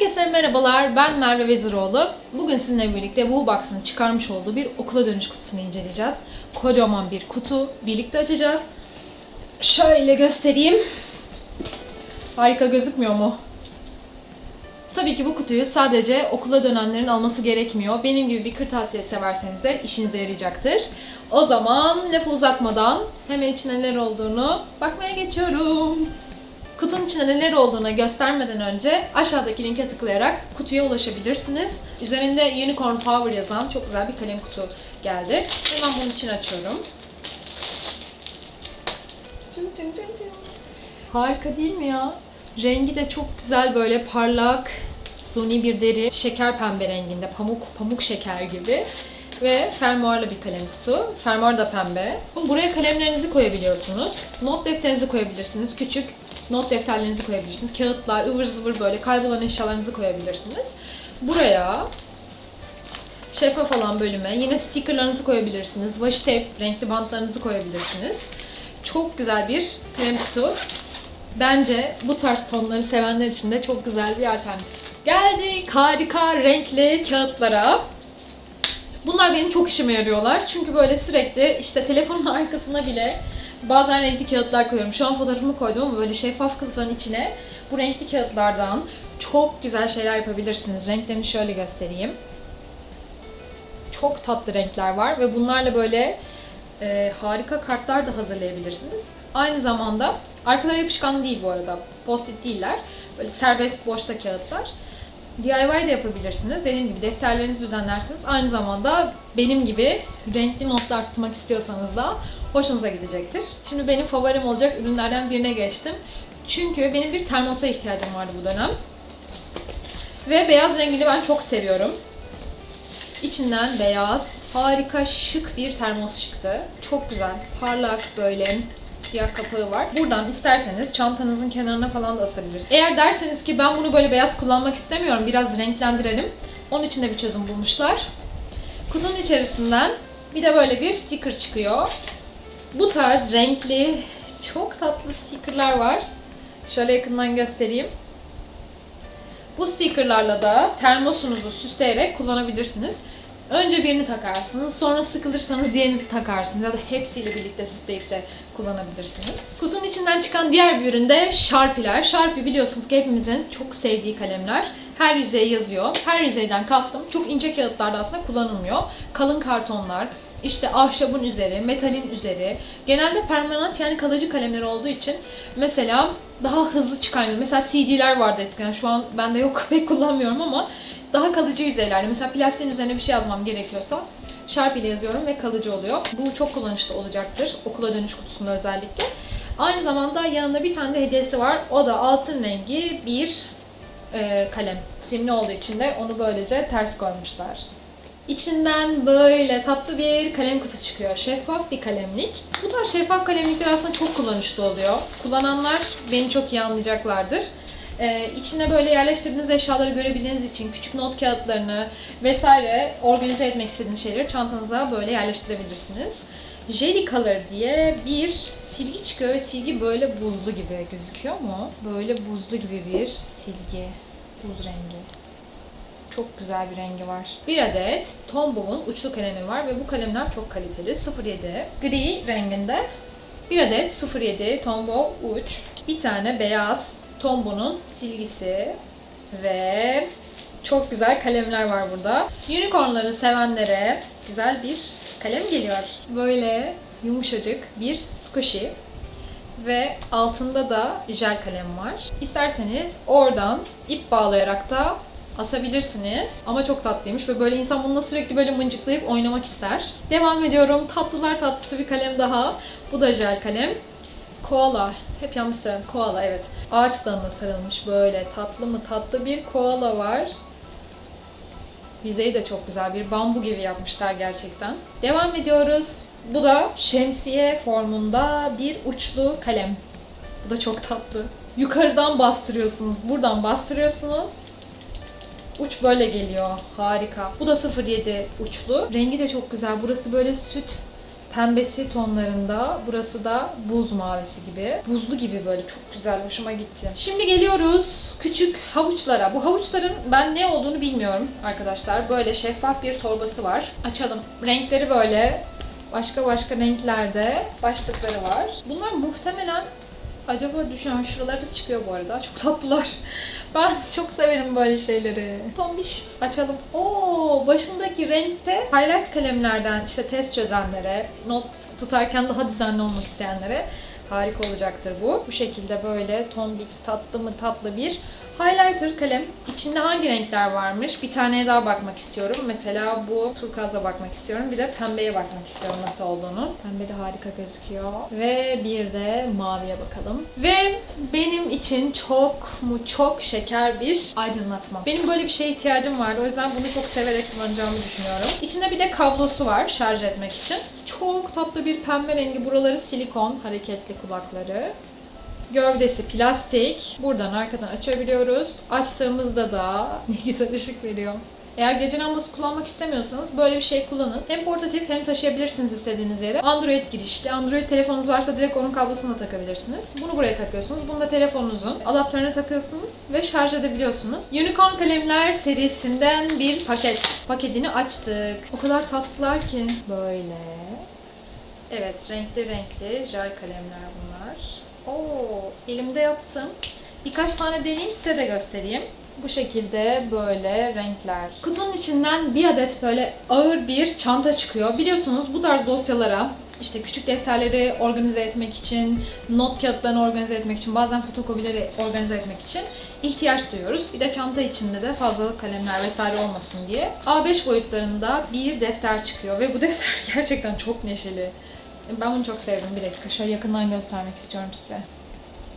Herkese merhabalar, ben Merve Veziroğlu. Bugün sizinle birlikte Wubox'ın çıkarmış olduğu bir okula dönüş kutusunu inceleyeceğiz. Kocaman bir kutu, birlikte açacağız. Şöyle göstereyim. Harika gözükmüyor mu? Tabii ki bu kutuyu sadece okula dönenlerin alması gerekmiyor. Benim gibi bir kırtasiye severseniz de işinize yarayacaktır. O zaman lafı uzatmadan hemen içinde neler olduğunu bakmaya geçiyorum. Kutunun içinde neler olduğunu göstermeden önce aşağıdaki linke tıklayarak kutuya ulaşabilirsiniz. Üzerinde Unicorn Power yazan çok güzel bir kalem kutu geldi. Hemen bunun için açıyorum. Harika değil mi ya? Rengi de çok güzel böyle parlak, suni bir deri, şeker pembe renginde, pamuk pamuk şeker gibi ve fermuarlı bir kalem kutu. Fermuar da pembe. Buraya kalemlerinizi koyabiliyorsunuz. Not defterinizi koyabilirsiniz. Küçük not defterlerinizi koyabilirsiniz. Kağıtlar, ıvır zıvır böyle kaybolan eşyalarınızı koyabilirsiniz. Buraya şeffaf olan bölüme yine stickerlarınızı koyabilirsiniz. Washi tape, renkli bantlarınızı koyabilirsiniz. Çok güzel bir kalem kutu. Bence bu tarz tonları sevenler için de çok güzel bir alternatif. Geldik harika renkli kağıtlara. Bunlar benim çok işime yarıyorlar. Çünkü böyle sürekli işte telefonun arkasına bile bazen renkli kağıtlar koyuyorum. Şu an fotoğrafımı koydum ama böyle şeffaf kılıfların içine bu renkli kağıtlardan çok güzel şeyler yapabilirsiniz. Renklerini şöyle göstereyim. Çok tatlı renkler var ve bunlarla böyle e, harika kartlar da hazırlayabilirsiniz. Aynı zamanda arkaları yapışkan değil bu arada. Post-it değiller. Böyle serbest boşta kağıtlar. DIY de yapabilirsiniz. Dediğim gibi defterlerinizi düzenlersiniz. Aynı zamanda benim gibi renkli notlar tutmak istiyorsanız da hoşunuza gidecektir. Şimdi benim favorim olacak ürünlerden birine geçtim. Çünkü benim bir termosa ihtiyacım vardı bu dönem. Ve beyaz rengini ben çok seviyorum. İçinden beyaz, harika şık bir termos çıktı. Çok güzel, parlak böyle siyah kapağı var. Buradan isterseniz çantanızın kenarına falan da asabilirsiniz. Eğer derseniz ki ben bunu böyle beyaz kullanmak istemiyorum, biraz renklendirelim. Onun için de bir çözüm bulmuşlar. Kutunun içerisinden bir de böyle bir sticker çıkıyor. Bu tarz renkli, çok tatlı stickerlar var. Şöyle yakından göstereyim. Bu stickerlarla da termosunuzu süsleyerek kullanabilirsiniz. Önce birini takarsınız, sonra sıkılırsanız diğerinizi takarsınız ya da hepsiyle birlikte süsleyip de kullanabilirsiniz. Kutunun içinden çıkan diğer bir ürün de Sharpie'ler. Sharpie biliyorsunuz ki hepimizin çok sevdiği kalemler. Her yüzeye yazıyor. Her yüzeyden kastım çok ince kağıtlarda aslında kullanılmıyor. Kalın kartonlar, işte ahşabın üzeri, metalin üzeri, genelde permanent yani kalıcı kalemler olduğu için mesela daha hızlı çıkan, mesela CD'ler vardı eskiden şu an bende yok pek kullanmıyorum ama daha kalıcı yüzeylerde mesela plastiğin üzerine bir şey yazmam gerekiyorsa Sharpie ile yazıyorum ve kalıcı oluyor. Bu çok kullanışlı olacaktır okula dönüş kutusunda özellikle. Aynı zamanda yanında bir tane de hediyesi var. O da altın rengi bir e, kalem. Simli olduğu için de onu böylece ters koymuşlar. İçinden böyle tatlı bir kalem kutu çıkıyor. Şeffaf bir kalemlik. Bu tarz şeffaf kalemlikler aslında çok kullanışlı oluyor. Kullananlar beni çok iyi anlayacaklardır. Ee, içine böyle yerleştirdiğiniz eşyaları görebildiğiniz için küçük not kağıtlarını vesaire organize etmek istediğiniz şeyleri çantanıza böyle yerleştirebilirsiniz. Jelly Color diye bir silgi çıkıyor ve silgi böyle buzlu gibi gözüküyor mu? Böyle buzlu gibi bir silgi. Buz rengi. Çok güzel bir rengi var. Bir adet Tombow'un uçlu kalemi var ve bu kalemler çok kaliteli. 07 gri renginde. Bir adet 07 Tombow uç. Bir tane beyaz Tombow'un silgisi ve çok güzel kalemler var burada. Unicornları sevenlere güzel bir kalem geliyor. Böyle yumuşacık bir squishy ve altında da jel kalem var. İsterseniz oradan ip bağlayarak da asabilirsiniz. Ama çok tatlıymış ve böyle insan bununla sürekli böyle mıncıklayıp oynamak ister. Devam ediyorum. Tatlılar tatlısı bir kalem daha. Bu da jel kalem. Koala. Hep yanlış söylüyorum. Koala evet. Ağaç dalına sarılmış böyle tatlı mı tatlı bir koala var. Yüzeyi de çok güzel. Bir bambu gibi yapmışlar gerçekten. Devam ediyoruz. Bu da şemsiye formunda bir uçlu kalem. Bu da çok tatlı. Yukarıdan bastırıyorsunuz. Buradan bastırıyorsunuz. Uç böyle geliyor. Harika. Bu da 07 uçlu. Rengi de çok güzel. Burası böyle süt pembesi tonlarında. Burası da buz mavisi gibi. Buzlu gibi böyle çok güzel. Hoşuma gitti. Şimdi geliyoruz küçük havuçlara. Bu havuçların ben ne olduğunu bilmiyorum arkadaşlar. Böyle şeffaf bir torbası var. Açalım. Renkleri böyle başka başka renklerde başlıkları var. Bunlar muhtemelen acaba düşen şuralarda çıkıyor bu arada. Çok tatlılar. Ben çok severim böyle şeyleri. Tombiş açalım. Oo başındaki renkte highlight kalemlerden işte test çözenlere, not tutarken daha düzenli olmak isteyenlere harika olacaktır bu. Bu şekilde böyle tombik tatlı mı tatlı bir highlighter kalem. İçinde hangi renkler varmış? Bir taneye daha bakmak istiyorum. Mesela bu turkuaza bakmak istiyorum. Bir de pembeye bakmak istiyorum nasıl olduğunu. Pembe de harika gözüküyor. Ve bir de maviye bakalım. Ve benim için çok mu çok şeker bir aydınlatma. Benim böyle bir şeye ihtiyacım vardı. O yüzden bunu çok severek kullanacağımı düşünüyorum. İçinde bir de kablosu var şarj etmek için. Çok tatlı bir pembe rengi. Buraları silikon hareketli kulakları. Gövdesi plastik. Buradan arkadan açabiliyoruz. Açtığımızda da ne güzel ışık veriyor. Eğer gece lambası kullanmak istemiyorsanız böyle bir şey kullanın. Hem portatif hem taşıyabilirsiniz istediğiniz yere. Android girişli. Android telefonunuz varsa direkt onun kablosunu da takabilirsiniz. Bunu buraya takıyorsunuz. Bunu da telefonunuzun adaptörüne takıyorsunuz ve şarj edebiliyorsunuz. Unicorn kalemler serisinden bir paket. Paketini açtık. O kadar tatlılar ki. Böyle. Evet, renkli renkli jel kalemler bunlar. Oo, elimde yaptım. Birkaç tane deneyeyim size de göstereyim. Bu şekilde böyle renkler. Kutunun içinden bir adet böyle ağır bir çanta çıkıyor. Biliyorsunuz bu tarz dosyalara işte küçük defterleri organize etmek için, not kağıtlarını organize etmek için, bazen fotokopileri organize etmek için ihtiyaç duyuyoruz. Bir de çanta içinde de fazlalık kalemler vesaire olmasın diye. A5 boyutlarında bir defter çıkıyor ve bu defter gerçekten çok neşeli. Ben bunu çok sevdim. Bir dakika şöyle yakından göstermek istiyorum size.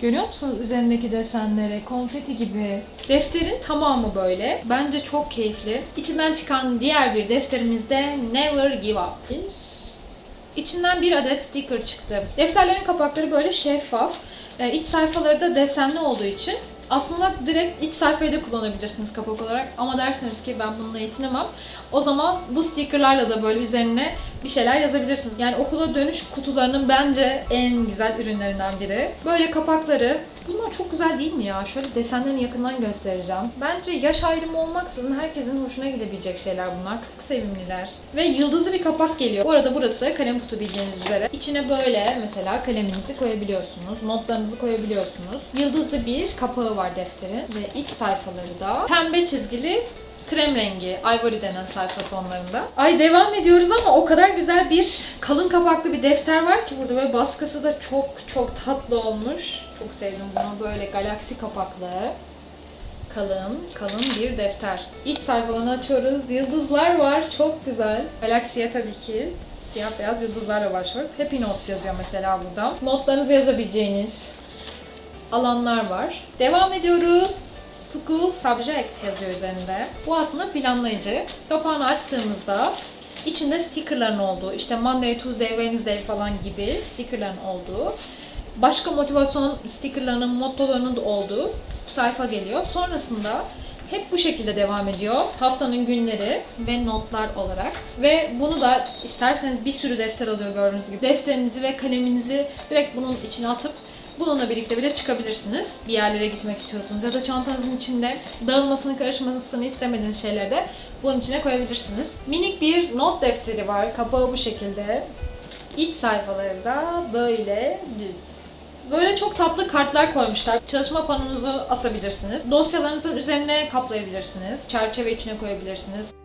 Görüyor musunuz üzerindeki desenleri? Konfeti gibi. Defterin tamamı böyle. Bence çok keyifli. İçinden çıkan diğer bir defterimiz de Never Give Up. İçinden bir adet sticker çıktı. Defterlerin kapakları böyle şeffaf. Ee, iç sayfaları da desenli olduğu için aslında direkt iç sayfayı da kullanabilirsiniz kapak olarak. Ama derseniz ki ben bununla yetinemem. O zaman bu stickerlarla da böyle üzerine bir şeyler yazabilirsiniz. Yani okula dönüş kutularının bence en güzel ürünlerinden biri. Böyle kapakları Bunlar çok güzel değil mi ya? Şöyle desenlerini yakından göstereceğim. Bence yaş ayrımı olmaksızın herkesin hoşuna gidebilecek şeyler bunlar. Çok sevimliler. Ve yıldızlı bir kapak geliyor. Bu arada burası kalem kutu bildiğiniz üzere. İçine böyle mesela kaleminizi koyabiliyorsunuz. Notlarınızı koyabiliyorsunuz. Yıldızlı bir kapağı var defterin. Ve iç sayfaları da pembe çizgili krem rengi, ivory denen sayfa tonlarında. Ay devam ediyoruz ama o kadar güzel bir kalın kapaklı bir defter var ki burada ve baskısı da çok çok tatlı olmuş. Çok sevdim bunu. Böyle galaksi kapaklı kalın, kalın bir defter. İç sayfalarını açıyoruz. Yıldızlar var. Çok güzel. Galaksiye tabii ki siyah beyaz yıldızlarla başlıyoruz. Happy Notes yazıyor mesela burada. Notlarınızı yazabileceğiniz alanlar var. Devam ediyoruz. School Subject yazıyor üzerinde. Bu aslında planlayıcı. Kapağını açtığımızda içinde stickerların olduğu, işte Monday, Tuesday, Wednesday falan gibi stickerların olduğu, başka motivasyon stickerlarının, mottolarının da olduğu sayfa geliyor. Sonrasında hep bu şekilde devam ediyor. Haftanın günleri ve notlar olarak. Ve bunu da isterseniz bir sürü defter alıyor gördüğünüz gibi. Defterinizi ve kaleminizi direkt bunun içine atıp Bununla birlikte bile çıkabilirsiniz. Bir yerlere gitmek istiyorsunuz ya da çantanızın içinde dağılmasını, karışmasını istemediğiniz şeyleri de bunun içine koyabilirsiniz. Minik bir not defteri var. Kapağı bu şekilde. İç sayfaları da böyle düz. Böyle çok tatlı kartlar koymuşlar. Çalışma panonuzu asabilirsiniz. Dosyalarınızın üzerine kaplayabilirsiniz. Çerçeve içine koyabilirsiniz.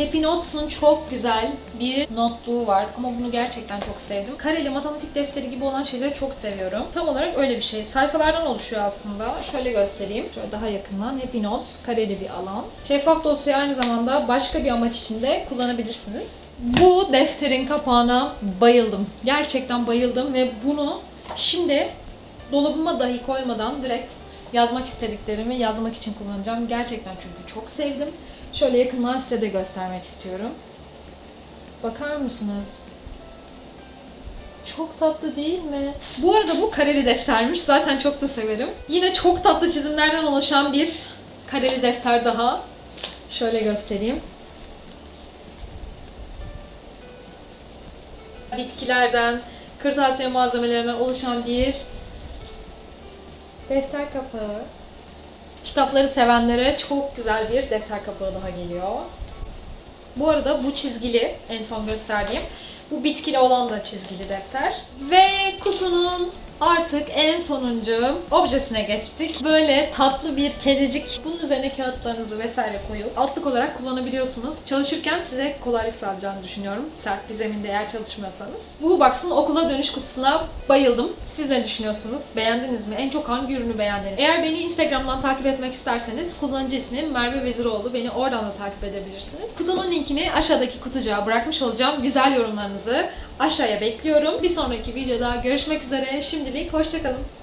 Happy Notes'un çok güzel bir notluğu var ama bunu gerçekten çok sevdim. Kareli matematik defteri gibi olan şeyleri çok seviyorum. Tam olarak öyle bir şey. Sayfalardan oluşuyor aslında. Şöyle göstereyim. Şöyle daha yakından. Happy Notes kareli bir alan. Şeffaf dosyayı aynı zamanda başka bir amaç için de kullanabilirsiniz. Bu defterin kapağına bayıldım. Gerçekten bayıldım ve bunu şimdi dolabıma dahi koymadan direkt yazmak istediklerimi yazmak için kullanacağım. Gerçekten çünkü çok sevdim. Şöyle yakından size de göstermek istiyorum. Bakar mısınız? Çok tatlı değil mi? Bu arada bu kareli deftermiş. Zaten çok da severim. Yine çok tatlı çizimlerden oluşan bir kareli defter daha. Şöyle göstereyim. Bitkilerden, kırtasiye malzemelerinden oluşan bir defter kapağı. Kitapları sevenlere çok güzel bir defter kapağı daha geliyor. Bu arada bu çizgili, en son gösterdiğim. Bu bitkili olan da çizgili defter. Ve kutunun artık en sonuncu objesine geçtik. Böyle tatlı bir kedicik. Bunun üzerine kağıtlarınızı vesaire koyup altlık olarak kullanabiliyorsunuz. Çalışırken size kolaylık sağlayacağını düşünüyorum. Sert bir zeminde eğer çalışmıyorsanız. Woolbox'ın okula dönüş kutusuna bayıldım. Siz ne düşünüyorsunuz? Beğendiniz mi? En çok hangi ürünü beğendiniz? Eğer beni Instagram'dan takip etmek isterseniz kullanıcı ismim Merve Veziroğlu. Beni oradan da takip edebilirsiniz. Kutunun linkini aşağıdaki kutucuğa bırakmış olacağım. Güzel yorumlarınızı aşağıya bekliyorum. Bir sonraki videoda görüşmek üzere. Şimdilik hoşçakalın.